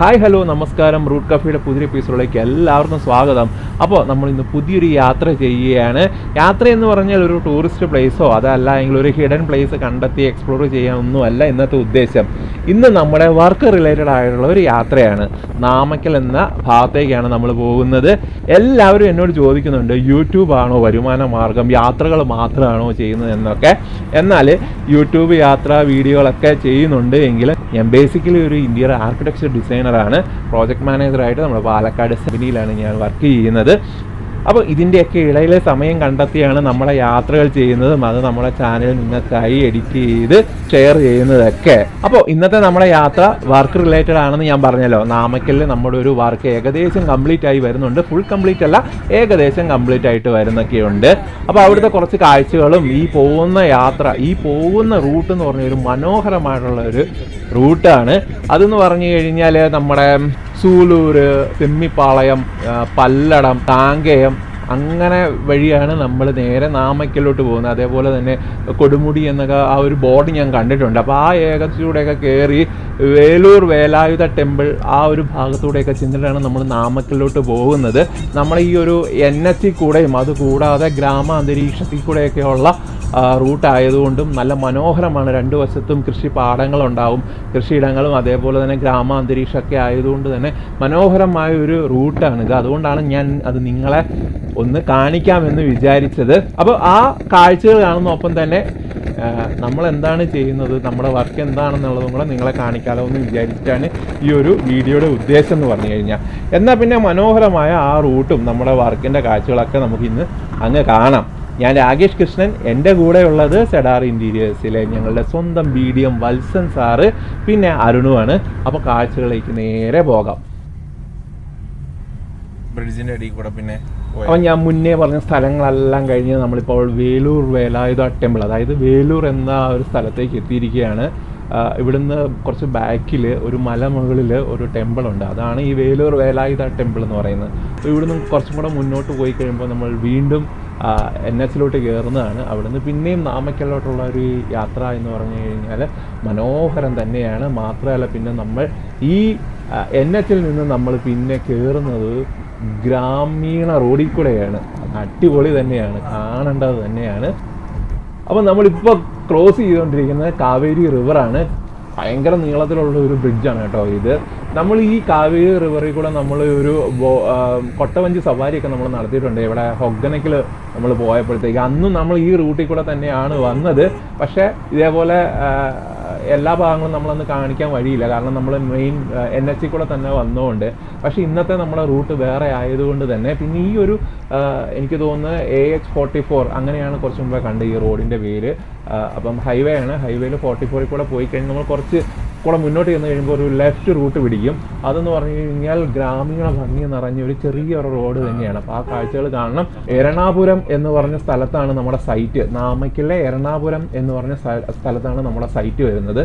Hi hello നമസ്കാരം. Root കഫിയുടെ പുതിയ എപ്പിസോഡിലേക്ക് എല്ലാവർക്കും സ്വാഗതം. അപ്പോൾ നമ്മൾ ഇന്ന് പുതിയൊരു യാത്ര ചെയ്യുകയാണ്. യാത്ര എന്ന് പറഞ്ഞാൽ ഒരു ടൂറിസ്റ്റ് പ്ലേസോ അതല്ല എങ്കിൽ ഒരു ഹിഡൻ പ്ലേസ് കണ്ടെത്തി എക്സ്പ്ലോർ ചെയ്യാനൊന്നുമല്ല ഇന്നത്തെ ഉദ്ദേശം. ഇന്ന് നമ്മുടെ വർക്ക് റിലേറ്റഡ് ആയിട്ടുള്ള ഒരു യാത്രയാണ്. നാമക്കൽ എന്ന ഭാഗത്തേക്കാണ് നമ്മൾ പോകുന്നത്. എല്ലാവരും എന്നോട് ചോദിക്കുന്നുണ്ട് യൂട്യൂബാണോ വരുമാന മാർഗം? യാത്രകൾ മാത്രമാണോ ചെയ്യുന്നത്? എന്നൊക്കെ. എന്നാൽ യൂട്യൂബ് യാത്ര വീഡിയോകളൊക്കെ ചെയ്യുന്നുണ്ട് എങ്കിലും ഞാൻ ബേസിക്കലി ഒരു ഇന്ത്യയുടെ ആർക്കിടെക്ചർ ഡിസൈനറാണ് പ്രോജക്ട് മാനേജറായിട്ട് നമ്മുടെ പാലക്കാട് സെമിനിയിലാണ് ഞാൻ വർക്ക് ചെയ്യുന്നത്. അപ്പോൾ ഇതിന്റെയൊക്കെ ഇടയിലെ സമയം കണ്ടെത്തിയാണ് നമ്മളെ യാത്രകൾ ചെയ്യുന്നതും അത് നമ്മളെ ചാനൽ നിങ്ങൾക്കായി എഡിറ്റ് ചെയ്ത് ഷെയർ ചെയ്യുന്നതൊക്കെ. അപ്പോൾ ഇന്നത്തെ നമ്മുടെ യാത്ര വർക്ക് റിലേറ്റഡ് ആണെന്ന് ഞാൻ പറഞ്ഞല്ലോ. നാമക്കലിൽ നമ്മുടെ ഒരു വർക്ക് ഏകദേശം കംപ്ലീറ്റ് ആയി വരുന്നുണ്ട്. ഫുൾ കംപ്ലീറ്റ് അല്ല ഏകദേശം കംപ്ലീറ്റ് ആയിട്ട് വരുന്നൊക്കെയുണ്ട്. അപ്പോൾ അവിടുത്തെ കുറച്ച് കാഴ്ചകളും ഈ പോകുന്ന യാത്ര ഈ പോകുന്ന റൂട്ട് എന്ന് പറഞ്ഞ ഒരു മനോഹരമായിട്ടുള്ള ഒരു റൂട്ടാണ് അതെന്ന് പറഞ്ഞു കഴിഞ്ഞാൽ നമ്മുടെ സൂലൂര് തെമ്മിപ്പാളയം പല്ലടം താങ്കയം അങ്ങനെ വഴിയാണ് നമ്മൾ നേരെ നാമക്കലോട്ട് പോകുന്നത്. അതേപോലെ തന്നെ കൊടുമുടി എന്നൊക്കെ ആ ഒരു ബോർഡ് ഞാൻ കണ്ടിട്ടുണ്ട്. അപ്പോൾ ആ ഏകത്തിലൂടെയൊക്കെ കയറി വേലൂർ വേലായുധ ടെമ്പിൾ ആ ഒരു ഭാഗത്തൂടെയൊക്കെ ചെന്നിട്ടാണ് നമ്മൾ നാമക്കലിലോട്ട് പോകുന്നത്. നമ്മൾ ഈ ഒരു എൻ എച്ച് കൂടെയും അതുകൂടാതെ ഗ്രാമ അന്തരീക്ഷത്തിൽ കൂടെയൊക്കെയുള്ള റൂട്ട് ആയതുകൊണ്ടും നല്ല മനോഹരമാണ്. രണ്ട് വശത്തും കൃഷി പാടങ്ങളുണ്ടാവും. കൃഷിയിടങ്ങളും അതേപോലെ തന്നെ ഗ്രാമാന്തരീക്ഷമൊക്കെ ആയതുകൊണ്ട് തന്നെ മനോഹരമായ ഒരു റൂട്ടാണ് ഇത്. അതുകൊണ്ടാണ് ഞാൻ അത് നിങ്ങളെ ഒന്ന് കാണിക്കാമെന്ന് വിചാരിച്ചത്. അപ്പോൾ ആ കാഴ്ചകൾ കാണുന്നൊപ്പം തന്നെ നമ്മൾ എന്താണ് ചെയ്യുന്നത്? നമ്മുടെ വർക്ക് എന്താണെന്നുള്ളതും കൂടെ നിങ്ങളെ കാണിക്കാലോ എന്ന് വിചാരിച്ചിട്ടാണ് ഈ ഒരു വീഡിയോയുടെ ഉദ്ദേശം എന്ന് പറഞ്ഞു കഴിഞ്ഞാൽ. എന്നാൽ പിന്നെ മനോഹരമായ ആ റൂട്ടും നമ്മുടെ വർക്കിന്റെ കാഴ്ചകളൊക്കെ നമുക്ക് ഇന്ന് അങ്ങ് കാണാം. ഞാൻ രാകേഷ് കൃഷ്ണൻ എന്റെ കൂടെ ഉള്ളത് സെഡാർ ഇന്റീരിയേഴ്സിലെ ഞങ്ങളുടെ സ്വന്തം B D M Valsan sir പിന്നെ അരുണുമാണ് അപ്പോൾ കാഴ്ചകളിലേക്ക് നേരെ പോകാം. ബ്രിഡ്ജിന്റെ അടിയിൽ കൂടെ പിന്നെ അപ്പം ഞാൻ മുന്നേ പറഞ്ഞ സ്ഥലങ്ങളെല്ലാം കഴിഞ്ഞ് നമ്മളിപ്പോൾ വേലൂർ വേലായുധ ടെമ്പിൾ അതായത് വേലൂർ എന്ന ഒരു സ്ഥലത്തേക്ക് എത്തിയിരിക്കുകയാണ്. ഇവിടുന്ന് കുറച്ച് ബാക്കിൽ ഒരു മലമുകളിൽ ഒരു ടെമ്പിളുണ്ട് അതാണ് ഈ വേലൂർ വേലായുധ ടെമ്പിൾ എന്ന് പറയുന്നത്. അപ്പോൾ ഇവിടുന്ന് കുറച്ചും കൂടെ മുന്നോട്ട് പോയി കഴിയുമ്പോൾ നമ്മൾ വീണ്ടും എൻ എച്ചിലോട്ട് കയറുന്നതാണ് അവിടുന്ന് പിന്നെയും നാമക്കലോട്ടുള്ള ഒരു യാത്ര എന്ന് പറഞ്ഞു കഴിഞ്ഞാൽ മനോഹരം തന്നെയാണ്. മാത്രമല്ല പിന്നെ നമ്മൾ ഈ എൻ എച്ചിൽ നിന്ന് നമ്മൾ പിന്നെ കയറുന്നത് ഗ്രാമീണ റോഡിൽ കൂടെയാണ്. അടിപൊളി തന്നെയാണ്. കാണേണ്ടത് തന്നെയാണ്. അപ്പോൾ നമ്മളിപ്പോൾ ക്രോസ് ചെയ്തുകൊണ്ടിരിക്കുന്നത് കാവേരി റിവറാണ് ഭയങ്കര നീളത്തിലുള്ള ഒരു ബ്രിഡ്ജാണ് കേട്ടോ ഇത്. നമ്മൾ ഈ കാവേരി റിവറിൽ കൂടെ നമ്മൾ ഒരു കൊട്ടവഞ്ചി സവാരിയൊക്കെ നമ്മൾ നടത്തിയിട്ടുണ്ട്. ഇവിടെ ഹൊഗനക്കിൽ നമ്മൾ പോയപ്പോഴത്തേക്ക്. അന്നും നമ്മൾ ഈ റൂട്ടിൽ കൂടെ തന്നെയാണ് വന്നത്. പക്ഷേ ഇതേപോലെ എല്ലാ ഭാഗങ്ങളും നമ്മളന്ന് കാണിക്കാൻ വഴിയില്ല. കാരണം നമ്മൾ മെയിൻ എൻ എച്ച് കൂടെ തന്നെ വന്നതുകൊണ്ട് പക്ഷേ ഇന്നത്തെ നമ്മുടെ റൂട്ട് വേറെ ആയതുകൊണ്ട് തന്നെ പിന്നെ ഈ ഒരു എനിക്ക് തോന്നുന്നത് എ എച്ച് ഫോർട്ടി ഫോർ അങ്ങനെയാണ് കുറച്ച് മുമ്പേ കണ്ട് ഈ റോഡിന്റെ പേര്. അപ്പം ഹൈവേ ആണ്. ഹൈവേയിൽ ഫോർട്ടി ഫോറിൽ കൂടെ പോയി കഴിഞ്ഞാൽ നമ്മൾ കുറച്ച് കൂടെ മുന്നോട്ട് ചെന്ന് കഴിയുമ്പോൾ ഒരു ലെഫ്റ്റ് റൂട്ട് പിടിക്കും. അതെന്ന് പറഞ്ഞു കഴിഞ്ഞാൽ ഗ്രാമീണ ഭംഗി നിറഞ്ഞ ഒരു ചെറിയൊരു റോഡ് തന്നെയാണ്. അപ്പോൾ ആ കാഴ്ചകൾ കാണണം. എറണാപുരം എന്ന് പറഞ്ഞ സ്ഥലത്താണ് നമ്മുടെ സൈറ്റ് നാമയ്ക്കലെ എറണാപുരം എന്ന് പറഞ്ഞ സ്ഥലത്താണ് നമ്മുടെ സൈറ്റ് വരുന്നത്.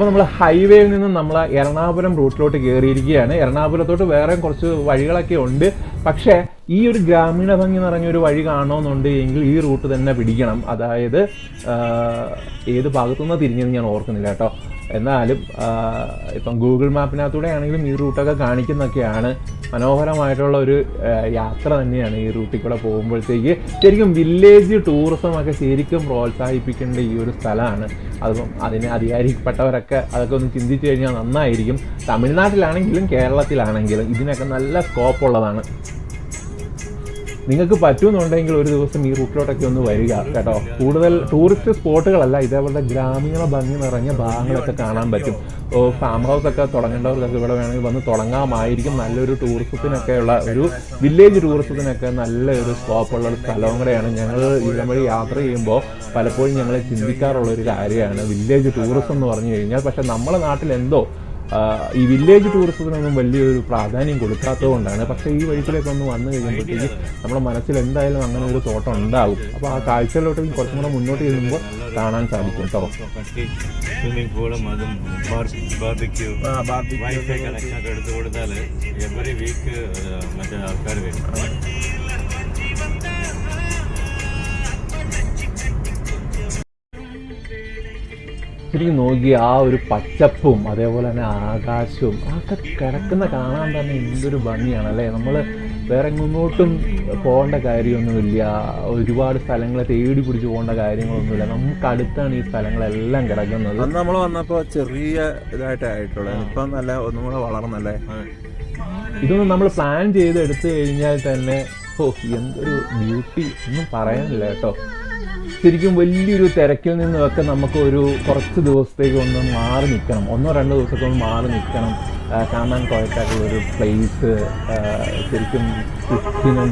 അപ്പോൾ നമ്മൾ ഹൈവേയിൽ നിന്ന് നമ്മൾ എറണാകുളം റൂട്ടിലോട്ട് കയറിയിരിക്കുകയാണ് എറണാകുളത്തോട്ട് വേറെ കുറച്ച് വഴികളൊക്കെ ഉണ്ട്. പക്ഷേ ഈ ഒരു ഗ്രാമീണ ഭംഗി നിറഞ്ഞ ഒരു വഴി കാണണമെന്നുണ്ട് എങ്കിൽ ഈ റൂട്ട് തന്നെ പിടിക്കണം. അതായത് ഏത് ഭാഗത്തുനിന്ന് തിരിഞ്ഞെന്ന് ഞാൻ ഓർക്കുന്നില്ല കേട്ടോ. എന്നാലും ഇപ്പം ഗൂഗിൾ മാപ്പിനകത്തൂടെ ആണെങ്കിലും ഈ റൂട്ടൊക്കെ കാണിക്കുന്നൊക്കെയാണ് മനോഹരമായിട്ടുള്ള ഒരു യാത്ര തന്നെയാണ് ഈ റൂട്ടിൽ കൂടെ പോകുമ്പോഴത്തേക്ക് ശരിക്കും വില്ലേജ് ടൂറിസം ഒക്കെ ശരിക്കും പ്രോത്സാഹിപ്പിക്കേണ്ട ഈ ഒരു സ്ഥലമാണ്. അതിപ്പം അതിന് അധികാരിപ്പെട്ടവരൊക്കെ അതൊക്കെ ഒന്ന് ചിന്തിച്ചു കഴിഞ്ഞാൽ നന്നായിരിക്കും. തമിഴ്നാട്ടിലാണെങ്കിലും കേരളത്തിലാണെങ്കിലും ഇതിനൊക്കെ നല്ല സ്കോപ്പ് ഉള്ളതാണ്. നിങ്ങൾക്ക് പറ്റുമെന്നുണ്ടെങ്കിൽ ഒരു ദിവസം ഈ റൂട്ടിലോട്ടൊക്കെ ഒന്ന് വരിക കേട്ടോ. കൂടുതൽ ടൂറിസ്റ്റ് സ്പോട്ടുകളല്ല ഇതേപോലെ ഗ്രാമീണ ഭംഗി നിറഞ്ഞ ഭാഗങ്ങളൊക്കെ കാണാൻ പറ്റും. ഫാം ഹൗസ് ഒക്കെ തുടങ്ങേണ്ടവർക്കൊക്കെ ഇവിടെ വേണമെങ്കിൽ വന്ന് തുടങ്ങാമായിരിക്കും. നല്ലൊരു ടൂറിസത്തിനൊക്കെയുള്ള ഒരു വില്ലേജ് ടൂറിസത്തിനൊക്കെ നല്ലൊരു സ്കോപ്പുള്ള ഒരു സ്ഥലവും കൂടെയാണ് ഞങ്ങൾ ഇവിടെ വഴി യാത്ര ചെയ്യുമ്പോൾ പലപ്പോഴും ഞങ്ങൾ ചിന്തിക്കാറുള്ള ഒരു കാര്യമാണ്. വില്ലേജ് ടൂറിസം എന്ന് പറഞ്ഞു കഴിഞ്ഞാൽ പക്ഷേ നമ്മുടെ നാട്ടിൽ എന്തോ ഈ വില്ലേജ് ടൂറിസത്തിനൊന്നും വലിയൊരു പ്രാധാന്യം കൊടുക്കാത്തത് കൊണ്ടാണ്. പക്ഷേ ഈ വഴിക്കിലേക്ക് ഒന്ന് വന്നു കഴിയുമ്പോഴത്തേക്ക് നമ്മുടെ മനസ്സിൽ എന്തായാലും അങ്ങനെ ഒരു തോട്ടം ഉണ്ടാകും അപ്പോൾ ആ കാഴ്ചയിലോട്ട് കുറച്ചും കൂടെ മുന്നോട്ട് ചെല്ലുമ്പോൾ കാണാൻ സാധിക്കും കേട്ടോ സ്വിമ്മിംഗ് പൂളും അതും ബാർബിക്യൂ വൈഫൈ കണക്ഷൻ ഒക്കെ എടുത്തു കൊടുത്താൽ എവറി വീക്ക് മറ്റേ ആൾക്കാർ വരും. ശരിക്കും നോക്കി ആ ഒരു പച്ചപ്പും അതേപോലെ തന്നെ ആകാശവും അതൊക്കെ കിടക്കുന്ന കാണാൻ തന്നെ എന്തൊരു ഭംഗിയാണ് അല്ലേ? നമ്മൾ വേറെ എങ്ങോട്ടും പോകേണ്ട കാര്യമൊന്നുമില്ല. ഒരുപാട് സ്ഥലങ്ങളെ തേടി പിടിച്ച് പോകേണ്ട കാര്യങ്ങളൊന്നുമില്ല. നമുക്ക് അടുത്താണ് ഈ സ്ഥലങ്ങളെല്ലാം കിടക്കുന്നത്. അന്ന് നമ്മൾ വന്നപ്പോൾ ചെറിയ ഇതായിട്ടായിട്ടുള്ളത് ഇപ്പം നല്ല ഒന്നും കൂടെ വളർന്നല്ലേ ഇതൊന്നും നമ്മൾ പ്ലാൻ ചെയ്ത് എടുത്തു കഴിഞ്ഞാൽ തന്നെ ഓ എന്തൊരു ബ്യൂട്ടി ഒന്നും പറയാനില്ല കേട്ടോ. ശരിക്കും വലിയൊരു തിരക്കിൽ നിന്നൊക്കെ നമുക്ക് ഒരു കുറച്ച് ദിവസത്തേക്ക് ഒന്ന് മാറി നിൽക്കണം. ഒന്നോ രണ്ടോ ദിവസത്തേക്ക് ഒന്ന് മാറി നിൽക്കണം. കാണാൻ കുഴക്കായിട്ടുള്ള ഒരു പ്ലേസ് ശരിക്കും ചുറ്റിനും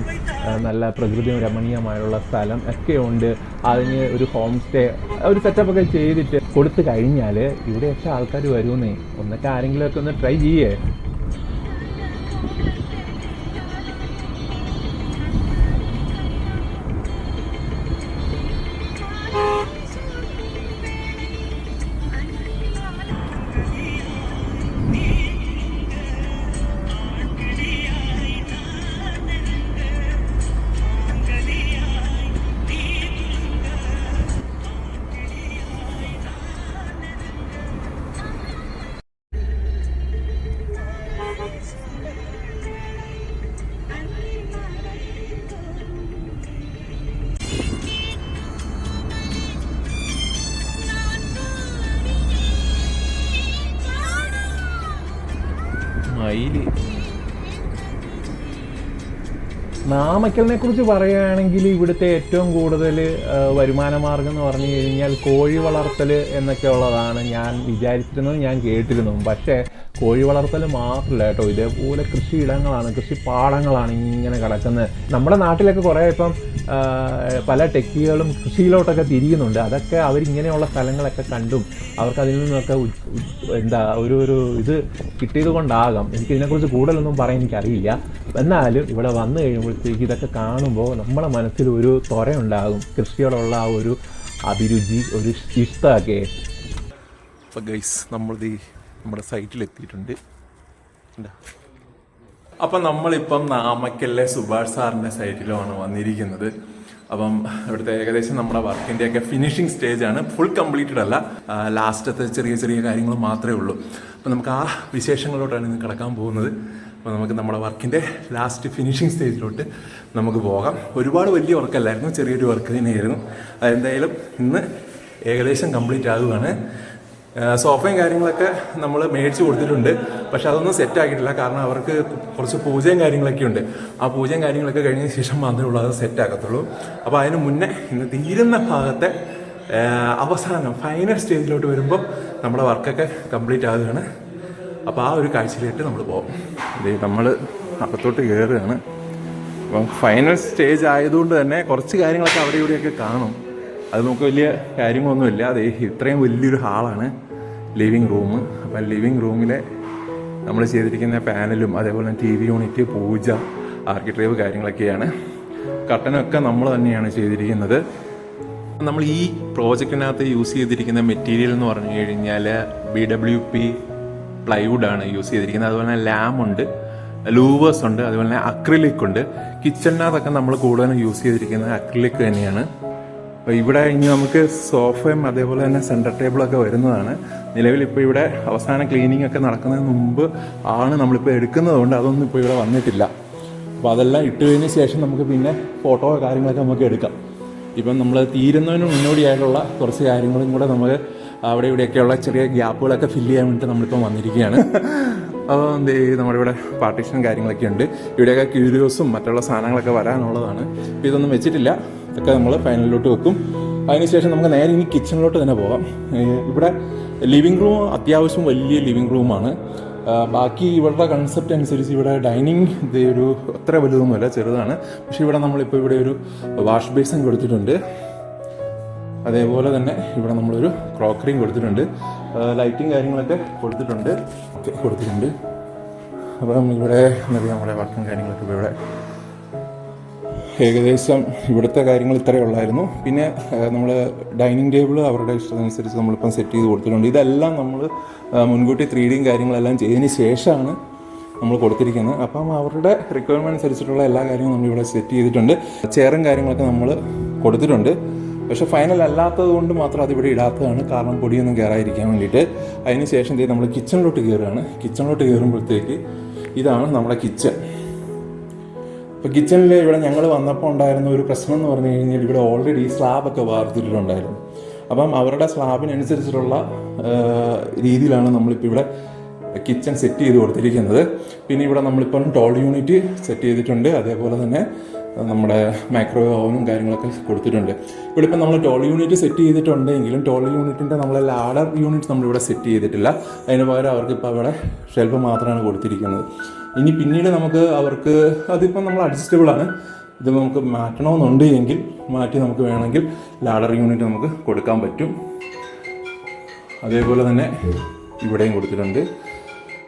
നല്ല പ്രകൃതിയും രമണീയമായുള്ള സ്ഥലം ഒക്കെ ഉണ്ട്. അതിന് ഒരു ഹോം സ്റ്റേ ഒരു സെറ്റപ്പ് ഒക്കെ ചെയ്തിട്ട് കൊടുത്തു കഴിഞ്ഞാൽ ഇവിടെയൊക്കെ ആൾക്കാർ വരുമെന്നേ. ഒന്നൊക്കെ ആരെങ്കിലുമൊക്കെ ഒന്ന് ട്രൈ ചെയ്യേ. നാമക്കലിനെ കുറിച്ച് പറയുകയാണെങ്കിൽ ഇവിടുത്തെ ഏറ്റവും കൂടുതൽ വരുമാന മാർഗം എന്ന് പറഞ്ഞു കഴിഞ്ഞാൽ കോഴി വളർത്തൽ എന്നൊക്കെ ഉള്ളതാണ് ഞാൻ വിചാരിച്ചിരുന്നത് ഞാൻ കേട്ടിരുന്നു. പക്ഷേ കോഴി വളർത്തൽ മാത്രമല്ല കേട്ടോ. ഇതേപോലെ കൃഷിയിടങ്ങളാണ് കൃഷി പാടങ്ങളാണ് ഇങ്ങനെ കിടക്കുന്നത് നമ്മുടെ നാട്ടിലൊക്കെ കുറേ ഇപ്പം പല ടെക്കികളും കൃഷിയിലോട്ടൊക്കെ തിരിയുന്നുണ്ട്. അതൊക്കെ അവരിങ്ങനെയുള്ള സ്ഥലങ്ങളൊക്കെ കണ്ടും അവർക്ക് അതിൽ നിന്നൊക്കെ എന്താ ഒരു ഒരു ഇത് കിട്ടിയത് കൊണ്ടാകാം. എനിക്ക് ഇതിനെക്കുറിച്ച് കൂടുതലൊന്നും പറയാൻ എനിക്കറിയില്ല. എന്നാലും ഇവിടെ വന്നു കഴിയുമ്പോഴത്തേക്ക് ഇതൊക്കെ കാണുമ്പോൾ നമ്മുടെ മനസ്സിൽ ഒരു ത്വരയുണ്ടാകും. കൃഷിയോടുള്ള ആ ഒരു അഭിരുചി ഒരു ഇഷ്ടമൊക്കെ. അപ്പൊ ഗൈസ് നമ്മൾ നമ്മുടെ സൈറ്റിൽ എത്തിയിട്ടുണ്ട്. അപ്പം നമ്മളിപ്പം നാമക്കല്ലെ സുഭാഷ് സാറിന്റെ സൈറ്റിലുമാണ് വന്നിരിക്കുന്നത്. അപ്പം ഇവിടുത്തെ ഏകദേശം നമ്മുടെ വർക്കിന്റെയൊക്കെ ഫിനിഷിംഗ് ആണ്. ഫുൾ കംപ്ലീറ്റഡ് അല്ല. ലാസ്റ്റത്തെ ചെറിയ ചെറിയ കാര്യങ്ങൾ മാത്രമേ ഉള്ളൂ. അപ്പം നമുക്ക് ആ വിശേഷങ്ങളിലോട്ടാണ് ഇന്ന് കിടക്കാൻ പോകുന്നത്. അപ്പോൾ നമുക്ക് നമ്മുടെ വർക്കിന്റെ ലാസ്റ്റ് ഫിനിഷിംഗ് സ്റ്റേജിലോട്ട് നമുക്ക് പോകാം. ഒരുപാട് വലിയ വർക്കല്ലായിരുന്നു ചെറിയൊരു വർക്ക് തന്നെയായിരുന്നു. അതെന്തായാലും ഇന്ന് ഏകദേശം കംപ്ലീറ്റ് ആകുകയാണ് സോഫയും കാര്യങ്ങളൊക്കെ നമ്മൾ മേടിച്ച് കൊടുത്തിട്ടുണ്ട്. പക്ഷെ അതൊന്നും സെറ്റ് ആക്കിയിട്ടില്ല. കാരണം അവർക്ക് കുറച്ച് പൂജയും കാര്യങ്ങളൊക്കെ ഉണ്ട്. ആ പൂജയും കാര്യങ്ങളൊക്കെ കഴിഞ്ഞ ശേഷം മാത്രമേ ഉള്ളൂ അത് സെറ്റ് ആക്കത്തുള്ളൂ. അപ്പോൾ അതിന് മുന്നേ ഇന്ന് തീരുന്ന ഭാഗത്തെ അവസാനം ഫൈനൽ സ്റ്റേജിലോട്ട് വരുമ്പോൾ നമ്മുടെ വർക്കൊക്കെ കംപ്ലീറ്റ് ആകുകയാണ് അപ്പോൾ ആ ഒരു കാഴ്ചയിലേക്ക് നമ്മൾ പോകും ഇത് നമ്മൾ അകത്തോട്ട് കയറുകയാണ് അപ്പം ഫൈനൽ സ്റ്റേജ് ആയതുകൊണ്ട് തന്നെ കുറച്ച് കാര്യങ്ങളൊക്കെ അവിടെ ഇവിടെയൊക്കെ കാണും. അത് നമുക്ക് വലിയ കാര്യങ്ങളൊന്നുമില്ല. അത് ഇത്രയും വലിയൊരു ഹാളാണ്. Living room. അപ്പം ലിവിങ് റൂമിലെ നമ്മൾ ചെയ്തിരിക്കുന്ന പാനലും അതേപോലെ T V unit puja architrave കാര്യങ്ങളൊക്കെയാണ്. കട്ടനൊക്കെ നമ്മൾ തന്നെയാണ് ചെയ്തിരിക്കുന്നത്. നമ്മൾ ഈ പ്രോജക്റ്റിനകത്ത് യൂസ് ചെയ്തിരിക്കുന്ന മെറ്റീരിയൽ എന്ന് പറഞ്ഞു കഴിഞ്ഞാൽ ബി ഡബ്ല്യു പി പ്ലൈവുഡാണ് യൂസ് ചെയ്തിരിക്കുന്നത്. അതുപോലെ തന്നെ ലാമുണ്ട് ലൂവേഴ്സ് ഉണ്ട് അതുപോലെ തന്നെ അക്രിലിക് ഉണ്ട്. കിച്ചണിനകത്തൊക്കെ നമ്മൾ കൂടുതലും യൂസ് ചെയ്തിരിക്കുന്നത് അക്രിലിക് തന്നെയാണ്. ഇവിടെ ഇനി നമുക്ക് സോഫയും അതേപോലെ തന്നെ സെന്റർ ടേബിളൊക്കെ വരുന്നതാണ്. നിലവിൽ ഇപ്പോൾ ഇവിടെ അവസാന ക്ലീനിങ് ഒക്കെ നടക്കുന്നതിന് മുമ്പ് ആണ് നമ്മളിപ്പോൾ എടുക്കുന്നത്. കൊണ്ട് അതൊന്നും ഇപ്പോൾ ഇവിടെ വന്നിട്ടില്ല. അപ്പോൾ അതെല്ലാം ഇട്ട് കഴിഞ്ഞ ശേഷം നമുക്ക് പിന്നെ ഫോട്ടോ കാര്യങ്ങളൊക്കെ നമുക്ക് എടുക്കാം. ഇപ്പം നമ്മൾ തീരുന്നതിന് മുന്നോടിയായിട്ടുള്ള കുറച്ച് കാര്യങ്ങളും കൂടെ നമുക്ക് അവിടെ ഇവിടെയൊക്കെയുള്ള ചെറിയ ഗ്യാപ്പുകളൊക്കെ ഫില്ല് ചെയ്യാൻ വേണ്ടിയിട്ട് നമ്മളിപ്പം വന്നിരിക്കുകയാണ്. അപ്പോൾ എന്ത് നമ്മുടെ ഇവിടെ പാർട്ടീഷൻ കാര്യങ്ങളൊക്കെ ഉണ്ട്. ഇവിടെയൊക്കെ ക്യൂരിയോസും മറ്റുള്ള സാധനങ്ങളൊക്കെ വരാനുള്ളതാണ്. ഇതൊന്നും വെച്ചിട്ടില്ല. ഇതൊക്കെ നമ്മൾ ഫൈനലിലോട്ട് വെക്കും. അതിനുശേഷം നമുക്ക് നേരെ ഇനി കിച്ചണിലോട്ട് തന്നെ പോകാം. ഇവിടെ ലിവിങ് റൂം അത്യാവശ്യം വലിയ ലിവിങ് റൂമാണ് ബാക്കി ഇവരുടെ കൺസെപ്റ്റ് അനുസരിച്ച് ഇവിടെ ഡൈനിങ് ഇത് ഒരു അത്ര വലുതൊന്നുമല്ല ചെറുതാണ്. പക്ഷേ ഇവിടെ നമ്മളിപ്പോൾ ഇവിടെ ഒരു വാഷ് ബേസിൻ കൊടുത്തിട്ടുണ്ട്. അതേപോലെ തന്നെ ഇവിടെ നമ്മളൊരു ക്രോക്കറിയും കൊടുത്തിട്ടുണ്ട്. ലൈറ്റും കാര്യങ്ങളൊക്കെ കൊടുത്തിട്ടുണ്ട്. കൊടുത്തിട്ടുണ്ട്. അപ്പം ഇവിടെ എന്താ പറയുക നമ്മുടെ വർക്കും കാര്യങ്ങളൊക്കെ ഇവിടെ ഏകദേശം ഇവിടുത്തെ കാര്യങ്ങൾ ഇത്രയേ ഉള്ളായിരുന്നു. പിന്നെ നമ്മൾ ഡൈനിങ് ടേബിൾ അവരുടെ ഇഷ്ടത്തിനനുസരിച്ച് നമ്മളിപ്പം സെറ്റ് ചെയ്ത് കൊടുത്തിട്ടുണ്ട്. ഇതെല്ലാം നമ്മൾ മുൻകൂട്ടി ത്രീ ഡിയും കാര്യങ്ങളെല്ലാം ചെയ്തതിന് ശേഷമാണ് നമ്മൾ കൊടുത്തിരിക്കുന്നത്. അപ്പം അവരുടെ റിക്വയർമെന്റ് അനുസരിച്ചിട്ടുള്ള എല്ലാ കാര്യങ്ങളും നമ്മളിവിടെ സെറ്റ് ചെയ്തിട്ടുണ്ട്. ചെയറും കാര്യങ്ങളൊക്കെ നമ്മൾ കൊടുത്തിട്ടുണ്ട്. പക്ഷെ ഫൈനൽ അല്ലാത്തത് കൊണ്ട് മാത്രം അതിവിടെ ഇടാത്തതാണ്. കാരണം പൊടിയൊന്നും കയറാതിരിക്കാൻ വേണ്ടിയിട്ട്. അതിന് ശേഷം നമ്മൾ കിച്ചണിലോട്ട് കയറുകയാണ് കിച്ചണിലോട്ട് കയറുമ്പോഴത്തേക്ക് ഇതാണ് നമ്മുടെ കിച്ചൺ ഇപ്പോൾ കിച്ചണിൽ ഇവിടെ ഞങ്ങൾ വന്നപ്പോൾ ഉണ്ടായിരുന്ന ഒരു പ്രശ്നം എന്ന് പറഞ്ഞു കഴിഞ്ഞാൽ ഇവിടെ ഓൾറെഡി സ്ലാബൊക്കെ വാർത്തിട്ടുണ്ടായിരുന്നു അപ്പം അവരുടെ സ്ലാബിനനുസരിച്ചിട്ടുള്ള രീതിയിലാണ് നമ്മളിപ്പോൾ ഇവിടെ കിച്ചൺ സെറ്റ് ചെയ്ത് കൊടുത്തിരിക്കുന്നത്. പിന്നെ ഇവിടെ നമ്മളിപ്പം ടോൾ യൂണിറ്റ് സെറ്റ് ചെയ്തിട്ടുണ്ട്. അതേപോലെ തന്നെ നമ്മുടെ മൈക്രോവേവ് ഓവനും കാര്യങ്ങളൊക്കെ കൊടുത്തിട്ടുണ്ട്. ഇവിടെ ഇപ്പം നമ്മൾ ടോൾ യൂണിറ്റ് സെറ്റ് ചെയ്തിട്ടുണ്ടെങ്കിലും ടോൾ യൂണിറ്റിന്റെ നമ്മളെ ലാഡർ യൂണിറ്റ് നമ്മളിവിടെ സെറ്റ് ചെയ്തിട്ടില്ല. അതിന് പകരം അവർക്ക് ഇപ്പോൾ അവിടെ ഷെൽഫ് മാത്രമാണ് കൊടുത്തിരിക്കുന്നത്. ഇനി പിന്നീട് നമുക്ക് അവർക്ക് അതിപ്പം നമ്മൾ അഡ്ജസ്റ്റബിൾ ആണ്. ഇത് നമുക്ക് മാറ്റണമെന്നുണ്ട് എങ്കിൽ മാറ്റി നമുക്ക് വേണമെങ്കിൽ ലാഡർ യൂണിറ്റ് നമുക്ക് കൊടുക്കാൻ പറ്റും. അതേപോലെ തന്നെ ഇവിടെയും കൊടുത്തിട്ടുണ്ട്.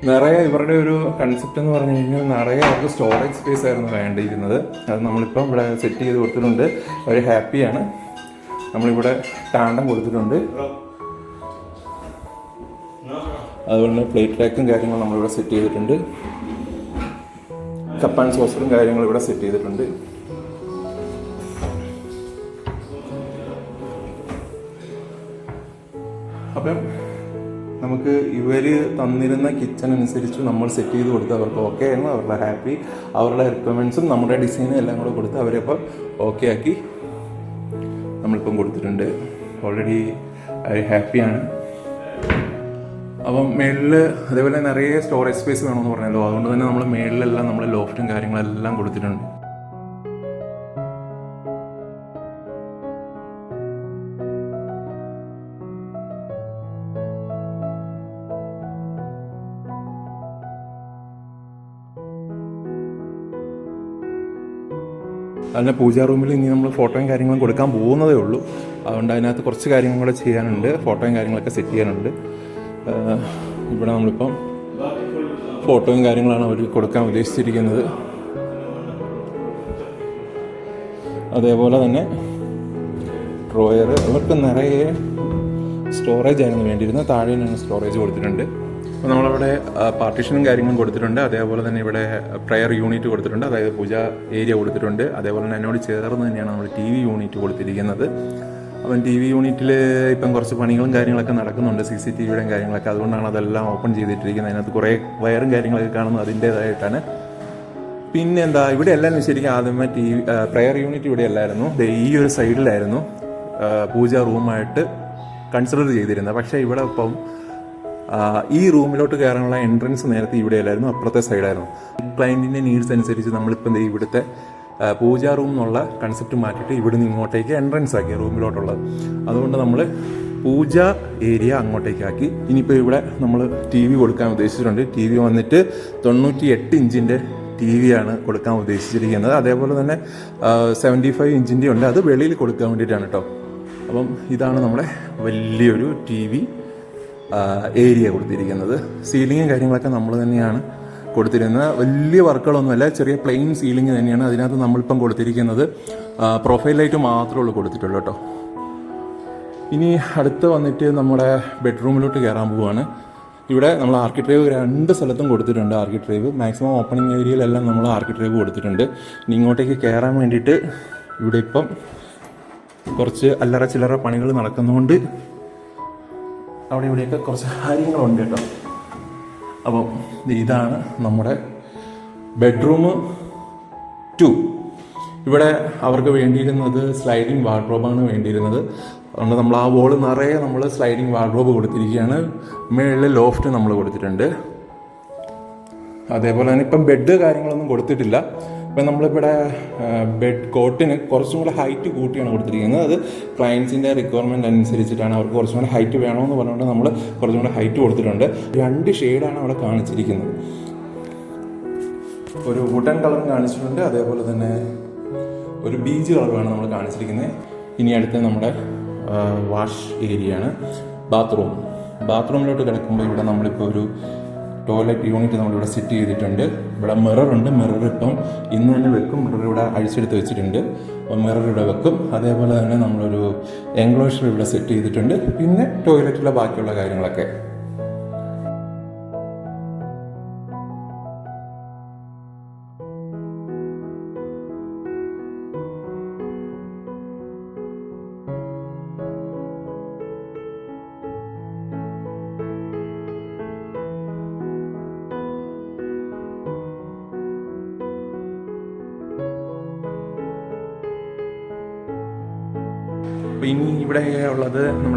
നിറയെ ഇവരുടെ ഒരു കൺസെപ്റ്റ് എന്ന് പറഞ്ഞു കഴിഞ്ഞാൽ നിറയെ അവർക്ക് സ്റ്റോറേജ് സ്പേസ് ആയിരുന്നു വേണ്ടിയിരുന്നത്. അത് നമ്മളിപ്പം ഇവിടെ സെറ്റ് ചെയ്ത് കൊടുത്തിട്ടുണ്ട്. അവർ ഹാപ്പിയാണ് നമ്മളിവിടെ ടാണ്ടം കൊടുത്തിട്ടുണ്ട്. അതുപോലെ തന്നെ പ്ലേറ്റ് റാക്കും കാര്യങ്ങളും നമ്മളിവിടെ സെറ്റ് ചെയ്തിട്ടുണ്ട്. കപ്പ് ആൻഡ് സോസറും കാര്യങ്ങളും ഇവിടെ സെറ്റ് ചെയ്തിട്ടുണ്ട്. അപ്പം നമുക്ക് ഇവർ തന്നിരുന്ന കിച്ചൺ അനുസരിച്ച് നമ്മൾ സെറ്റ് ചെയ്ത് കൊടുത്ത് അവർക്ക് ഓക്കെ ആയിരുന്നു. അവരുടെ ഹാപ്പി അവരുടെ റിക്വയർമെന്റ്സും നമ്മുടെ ഡിസൈനും എല്ലാം കൂടെ കൊടുത്ത് അവരെപ്പോൾ ഓക്കെ ആക്കി നമ്മളിപ്പം കൊടുത്തിട്ടുണ്ട്. ഓൾറെഡി ഹാപ്പിയാണ് അപ്പം മേളിൽ അതേപോലെ നിറയെ സ്റ്റോറേജ് സ്പേസ് വേണമെന്ന് പറഞ്ഞല്ലോ. അതുകൊണ്ട് തന്നെ നമ്മൾ മേളിലെല്ലാം നമ്മൾ ലോഫ്റ്റും കാര്യങ്ങളെല്ലാം കൊടുത്തിട്ടുണ്ട്. അതിന്റെ പൂജാ റൂമിൽ ഇനി നമ്മൾ ഫോട്ടോയും കാര്യങ്ങളും കൊടുക്കാൻ പോകുന്നതേ ഉള്ളൂ. അതുകൊണ്ട് അതിനകത്ത് കുറച്ച് കാര്യങ്ങൾ കൂടെ ചെയ്യാനുണ്ട്. ഫോട്ടോയും കാര്യങ്ങളൊക്കെ സെറ്റ് ചെയ്യാനുണ്ട്. ഇവിടെ നമ്മളിപ്പം ഫോട്ടോയും കാര്യങ്ങളാണ് അവർ കൊടുക്കാൻ ഉദ്ദേശിച്ചിരിക്കുന്നത്. അതേപോലെ തന്നെ ഡ്രോയർ അവർക്ക് നിറയെ സ്റ്റോറേജ് ആയിരുന്നു വേണ്ടിയിരുന്നത്. താഴെ നിന്ന് സ്റ്റോറേജ് കൊടുത്തിട്ടുണ്ട്. അപ്പോൾ നമ്മളവിടെ പാർട്ടീഷനും കാര്യങ്ങളും കൊടുത്തിട്ടുണ്ട്. അതേപോലെ തന്നെ ഇവിടെ പ്രയർ യൂണിറ്റ് കൊടുത്തിട്ടുണ്ട്. അതായത് പൂജ ഏരിയ കൊടുത്തിട്ടുണ്ട്. അതേപോലെ തന്നെ എന്നോട് ചേർന്ന് തന്നെയാണ് നമ്മൾ ടി വി യൂണിറ്റ് കൊടുത്തിരിക്കുന്നത്. അപ്പം ടി വി യൂണിറ്റിൽ ഇപ്പം കുറച്ച് പണികളും കാര്യങ്ങളൊക്കെ നടക്കുന്നുണ്ട് സി സി ടി വിയുടെയും കാര്യങ്ങളൊക്കെ. അതുകൊണ്ടാണ് അതെല്ലാം ഓപ്പൺ ചെയ്തിട്ടിരിക്കുന്നത്. അതിനകത്ത് കുറേ വയറും കാര്യങ്ങളൊക്കെ കാണുന്നത് അതിന്റേതായിട്ടാണ്. പിന്നെ എന്താ ഇവിടെ എല്ലാം ശരിക്കും ആദ്യമേ ടി വി പ്രെയർ യൂണിറ്റ് ഇവിടെ അല്ലായിരുന്നു ഈ ഒരു സൈഡിലായിരുന്നു പൂജ റൂമായിട്ട് കൺസിഡർ ചെയ്തിരുന്നത്. പക്ഷേ ഇവിടെ ഇപ്പം ഈ റൂമിലോട്ട് കയറാനുള്ള എൻട്രൻസ് നേരത്തെ ഇവിടെ അല്ലായിരുന്നു അപ്പുറത്തെ സൈഡായിരുന്നു. ക്ലയന്റിന്റെ നീഡ്സ് അനുസരിച്ച് നമ്മളിപ്പം ഇവിടുത്തെ പൂജാ റൂം എന്നുള്ള കൺസെപ്റ്റ് മാറ്റിയിട്ട് ഇവിടുന്ന് ഇങ്ങോട്ടേക്ക് എൻട്രൻസ് ആക്കി റൂമിലോട്ടുള്ളത് അതുകൊണ്ട് നമ്മൾ പൂജ ഏരിയ അങ്ങോട്ടേക്കാക്കി. ഇനിയിപ്പോൾ ഇവിടെ നമ്മൾ ടി വി കൊടുക്കാൻ ഉദ്ദേശിച്ചിട്ടുണ്ട്. ടി വി വന്നിട്ട് തൊണ്ണൂറ്റി എട്ട് ഇഞ്ചിന്റെ ടി വി ആണ് കൊടുക്കാൻ ഉദ്ദേശിച്ചിരിക്കുന്നത്. അതേപോലെ തന്നെ സെവന്റി ഫൈവ് ഇഞ്ചിന്റെ ഉണ്ട്. അത് വെളിയിൽ കൊടുക്കാൻ വേണ്ടിയിട്ടാണ് കേട്ടോ അപ്പം ഇതാണ് നമ്മുടെ വലിയൊരു ടി വി ഏരിയ കൊടുത്തിരിക്കുന്നത്. സീലിങ്ങും കാര്യങ്ങളൊക്കെ നമ്മൾ തന്നെയാണ് കൊടുത്തിരുന്നത്. വലിയ വർക്കുകളൊന്നുമല്ല ചെറിയ പ്ലെയിൻ സീലിംഗ് തന്നെയാണ് അതിനകത്ത് നമ്മളിപ്പം കൊടുത്തിരിക്കുന്നത്. പ്രൊഫൈൽ ലൈറ്റ് മാത്രമേ ഉള്ളൂ കൊടുത്തിട്ടുള്ളൂ കേട്ടോ. ഇനി അടുത്ത് വന്നിട്ട് നമ്മുടെ ബെഡ്റൂമിലോട്ട് കയറാൻ പോവുകയാണ് ഇവിടെ നമ്മൾ ആർക്കിട്രൈവ് രണ്ട് സ്ഥലത്തും കൊടുത്തിട്ടുണ്ട് ആർക്കിട്രൈവ് മാക്സിമം ഓപ്പണിംഗ് ഏരിയയിലെല്ലാം നമ്മൾ ആർക്കിട്രൈവ് കൊടുത്തിട്ടുണ്ട്. ഇനി ഇങ്ങോട്ടേക്ക് കയറാൻ വേണ്ടിയിട്ട് ഇവിടെ ഇപ്പം കുറച്ച് അല്ലറ ചില്ലറ പണികൾ നടക്കുന്നതുകൊണ്ട് അവിടെ ഇവിടെയൊക്കെ കുറച്ച് കാര്യങ്ങളുണ്ട് കേട്ടോ. അപ്പം ഇതാണ് നമ്മുടെ ബെഡ്റൂം ടു. ഇവിടെ അവർക്ക് വേണ്ടിയിരുന്നത് സ്ലൈഡിങ് വാർഡ്രോബാണ് വേണ്ടിയിരുന്നത്. അതുകൊണ്ട് നമ്മൾ ആ വോൾ നിറയെ നമ്മൾ സ്ലൈഡിങ് വാർഡ്രോബ് കൊടുത്തിരിക്കുകയാണ്. മേളിൽ ലോഫ്റ്റ് നമ്മൾ കൊടുത്തിട്ടുണ്ട്. അതേപോലെ തന്നെ ഇപ്പം ബെഡ് കാര്യങ്ങളൊന്നും കൊടുത്തിട്ടില്ല. ഇപ്പം നമ്മളിവിടെ ബെഡ് കോട്ടിന് കുറച്ചും കൂടെ ഹൈറ്റ് കൂട്ടിയാണ് കൊടുത്തിരിക്കുന്നത്. അത് ക്ലയൻസിന്റെ റിക്വയർമെന്റ് അനുസരിച്ചിട്ടാണ് അവർക്ക് കുറച്ചും കൂടെ ഹൈറ്റ് വേണമെന്ന് പറഞ്ഞുകൊണ്ട് നമ്മൾ കുറച്ചും കൂടെ ഹൈറ്റ് കൊടുത്തിട്ടുണ്ട്. രണ്ട് ഷെയ്ഡാണ് അവിടെ കാണിച്ചിരിക്കുന്നത്. ഒരു വുഡൻ കളറും കാണിച്ചിട്ടുണ്ട് അതേപോലെ തന്നെ ഒരു ബീച്ച് കളറുമാണ് നമ്മൾ കാണിച്ചിരിക്കുന്നത്. ഇനി അടുത്ത് നമ്മുടെ വാഷ് ഏരിയയാണ് ബാത്റൂം ബാത്റൂമിലോട്ട് കിടക്കുമ്പോൾ ഇവിടെ നമ്മളിപ്പോൾ ഒരു ടോയ്ലറ്റ് യൂണിറ്റ് നമ്മളിവിടെ സെറ്റ് ചെയ്തിട്ടുണ്ട്. ഇവിടെ മിറർ ഉണ്ട്. മിറർ ഇപ്പം ഇന്ന് തന്നെ വെക്കും. മിറർ ഇവിടെ അഴിച്ചെടുത്ത് വെച്ചിട്ടുണ്ട്. അപ്പം മിറർ ഇവിടെ വെക്കും. അതേപോലെ തന്നെ നമ്മളൊരു എൻക്ലോഷർ ഇവിടെ സെറ്റ് ചെയ്തിട്ടുണ്ട്. പിന്നെ ടോയ്ലറ്റിലെ ബാക്കിയുള്ള കാര്യങ്ങളൊക്കെ.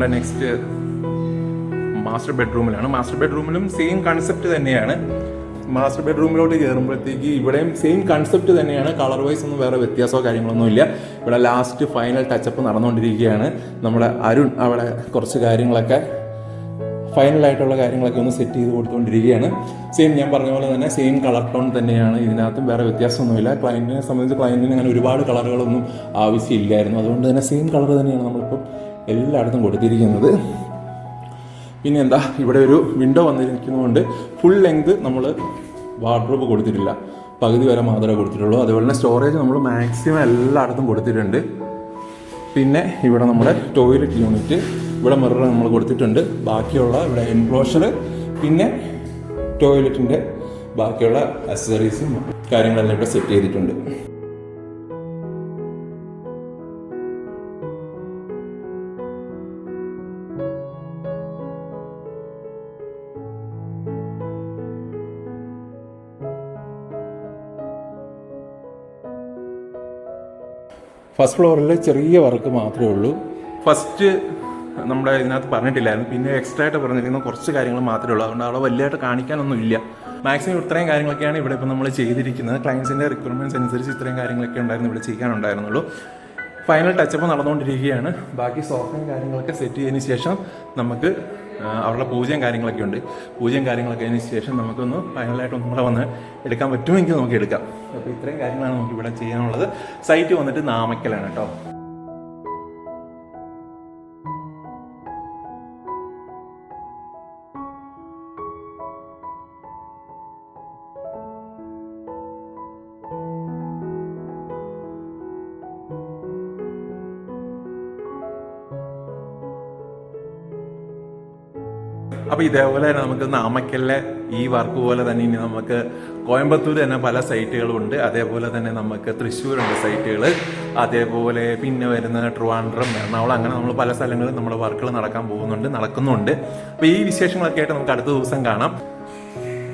നമ്മുടെ നെക്സ്റ്റ് മാസ്റ്റർ ബെഡ്റൂമിലാണ് മാസ്റ്റർ ബെഡ്റൂമിലും സെയിം കൺസെപ്റ്റ് തന്നെയാണ്. മാസ്റ്റർ ബെഡ്റൂമിലോട്ട് കയറുമ്പോഴത്തേക്ക് ഇവിടെയും സെയിം കൺസെപ്റ്റ് തന്നെയാണ്. കളർ വൈസ് ഒന്നും വേറെ വ്യത്യാസമോ കാര്യങ്ങളൊന്നും ഇല്ല. ഇവിടെ ലാസ്റ്റ് ഫൈനൽ ടച്ചപ്പ് നടന്നുകൊണ്ടിരിക്കുകയാണ്. നമ്മുടെ അരുൺ അവിടെ കുറച്ച് കാര്യങ്ങളൊക്കെ ഫൈനലായിട്ടുള്ള കാര്യങ്ങളൊക്കെ ഒന്ന് സെറ്റ് ചെയ്ത് കൊടുത്തുകൊണ്ടിരിക്കുകയാണ്. സെയിം ഞാൻ പറഞ്ഞ പോലെ തന്നെ സെയിം കളർ ടോൺ തന്നെയാണ് ഇതിനകത്തും. വേറെ വ്യത്യാസമൊന്നുമില്ല. ക്ലയന്റിനെ സംബന്ധിച്ച് ക്ലയന്റിന് അങ്ങനെ ഒരുപാട് കളറുകളൊന്നും ആവശ്യമില്ലായിരുന്നു. അതുകൊണ്ട് തന്നെ സെയിം കളർ തന്നെയാണ് നമ്മളിപ്പം എല്ലായിടത്തും കൊടുത്തിരിക്കുന്നത്. പിന്നെ എന്താ ഇവിടെ ഒരു വിൻഡോ വന്നിരിക്കുന്നതുകൊണ്ട് ഫുൾ ലെങ്ത് നമ്മൾ വാർഡ്രോബ് കൊടുത്തിട്ടില്ല. പകുതി വരെ മാത്രമേ കൊടുത്തിട്ടുള്ളൂ. അതുപോലെ തന്നെ സ്റ്റോറേജ് നമ്മൾ മാക്സിമം എല്ലായിടത്തും കൊടുത്തിട്ടുണ്ട്. പിന്നെ ഇവിടെ നമ്മുടെ ടോയ്ലറ്റ് യൂണിറ്റ് ഇവിടെ മിറർ നമ്മൾ കൊടുത്തിട്ടുണ്ട്. ബാക്കിയുള്ള ഇവിടെ എൻക്ലോഷർ പിന്നെ ടോയ്ലറ്റിന്റെ ബാക്കിയുള്ള അക്സസറീസും കാര്യങ്ങളെല്ലാം ഇവിടെ സെറ്റ് ചെയ്തിട്ടുണ്ട്. ഫസ്റ്റ് ഫ്ലോറിൽ ചെറിയ വർക്ക് മാത്രമേ ഉള്ളൂ. ഫസ്റ്റ് നമ്മുടെ ഇതിനകത്ത് പറഞ്ഞിട്ടില്ലായിരുന്നു. പിന്നെ എക്സ്ട്രാ ആയിട്ട് പറഞ്ഞിരിക്കുന്ന കുറച്ച് കാര്യങ്ങൾ മാത്രമേ ഉള്ളൂ. അതുകൊണ്ട് അവിടെ വലിയതായിട്ട് കാണിക്കാനൊന്നും ഇല്ല. മാക്സിമം ഇത്രയും കാര്യങ്ങളൊക്കെയാണ് ഇവിടെ ഇപ്പോൾ നമ്മൾ ചെയ്തിരിക്കുന്നത്. ക്ലയൻസിന്റെ റിക്വയർമെന്റ്സ് അനുസരിച്ച് ഇത്രയും കാര്യങ്ങളൊക്കെ ഉണ്ടായിരുന്നു ഇവിടെ ചെയ്യാനുണ്ടായിരുന്നുള്ളൂ. ഫൈനൽ ടച്ചപ്പ് നടന്നുകൊണ്ടിരിക്കുകയാണ്. ബാക്കി സോഫയും കാര്യങ്ങളൊക്കെ സെറ്റ് ചെയ്തതിന് ശേഷം നമുക്ക് അവരുടെ പൂജയും കാര്യങ്ങളൊക്കെ ഉണ്ട്. പൂജയും കാര്യങ്ങളൊക്കെ അതിന് ശേഷം നമുക്കൊന്ന് ഫൈനലായിട്ട് ഒന്നും കൂടെ വന്ന് എടുക്കാൻ പറ്റുമെങ്കിൽ നമുക്ക് എടുക്കാം. അപ്പോൾ ഇത്രയും കാര്യങ്ങളാണ് നമുക്ക് ഇവിടെ ചെയ്യാനുള്ളത്. സൈറ്റ് വന്നിട്ട് നാമക്കലാണ് കേട്ടോ. അപ്പോൾ ഇതേപോലെ തന്നെ നമുക്ക് നാമക്കലിലെ ഈ വർക്ക് പോലെ തന്നെ ഇനി നമുക്ക് കോയമ്പത്തൂർ തന്നെ പല സൈറ്റുകളുണ്ട് അതേപോലെ തന്നെ നമുക്ക് തൃശ്ശൂരുണ്ട് സൈറ്റുകൾ അതേപോലെ പിന്നെ വരുന്ന ട്രിവാൻഡ്രം എറണാകുളം അങ്ങനെ നമ്മൾ പല സ്ഥലങ്ങളിൽ നമ്മൾ വർക്കുകൾ നടക്കാൻ പോകുന്നുണ്ട് നടക്കുന്നുണ്ട്. അപ്പോൾ ഈ വിശേഷങ്ങളൊക്കെ ആയിട്ട് നമുക്ക് അടുത്ത ദിവസം കാണാം.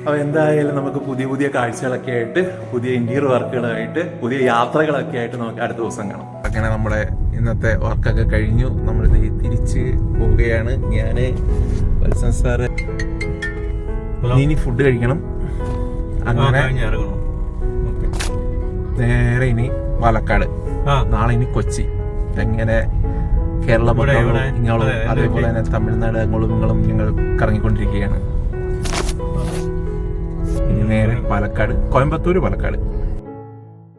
അപ്പോൾ എന്തായാലും നമുക്ക് പുതിയ പുതിയ കാഴ്ചകളൊക്കെ ആയിട്ട് പുതിയ ഇന്റീരിയർ വർക്കുകളായിട്ട് പുതിയ യാത്രകളൊക്കെ ആയിട്ട് നമുക്ക് അടുത്ത ദിവസം കാണാം. അങ്ങനെ നമ്മുടെ ഇന്നത്തെ വർക്കൊക്കെ കഴിഞ്ഞു. നമ്മൾ തിരിച്ച് പോവുകയാണ്. ഞാൻ വത്സൻ സാറ് ഇനി ഫുഡ് കഴിക്കണം. അങ്ങനെ നേരെ ഇനി പാലക്കാട്. നാളെ ഇനി കൊച്ചി. എങ്ങനെ കേരളം അതെ, അതേപോലെ തന്നെ തമിഴ്നാട് അങ്ങോട്ടും ഇങ്ങളും ഞങ്ങൾ കറങ്ങിക്കൊണ്ടിരിക്കുകയാണ്. ഇനി നേരെ പാലക്കാട്. കോയമ്പത്തൂര് പാലക്കാട്.